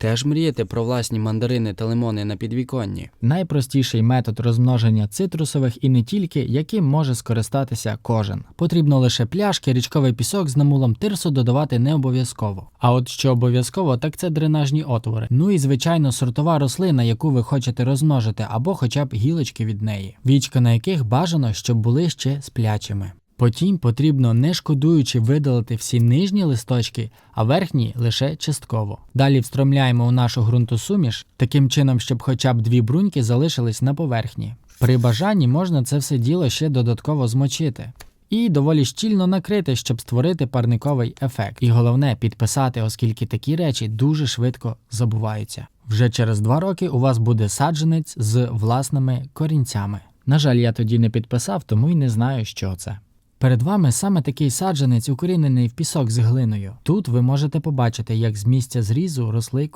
Теж мрієте про власні мандарини та лимони на підвіконні? Найпростіший метод розмноження цитрусових і не тільки, яким може скористатися кожен. Потрібно лише пляшки, річковий пісок з намулом тирсу додавати не обов'язково. А от що обов'язково, так це дренажні отвори. Ну і звичайно сортова рослина, яку ви хочете розмножити, або хоча б гілочки від неї, вічка на яких бажано, щоб були ще сплячими. Потім потрібно, не шкодуючи, видалити всі нижні листочки, а верхні лише частково. Далі встромляємо у нашу ґрунтосуміш, таким чином, щоб хоча б дві бруньки залишились на поверхні. При бажанні можна це все діло ще додатково змочити. І доволі щільно накрити, щоб створити парниковий ефект. І головне підписати, оскільки такі речі дуже швидко забуваються. Вже через два роки у вас буде саджанець з власними корінцями. На жаль, я тоді не підписав, тому й не знаю, що це. Перед вами саме такий саджанець, укорінений в пісок з глиною. Тут ви можете побачити, як з місця зрізу росли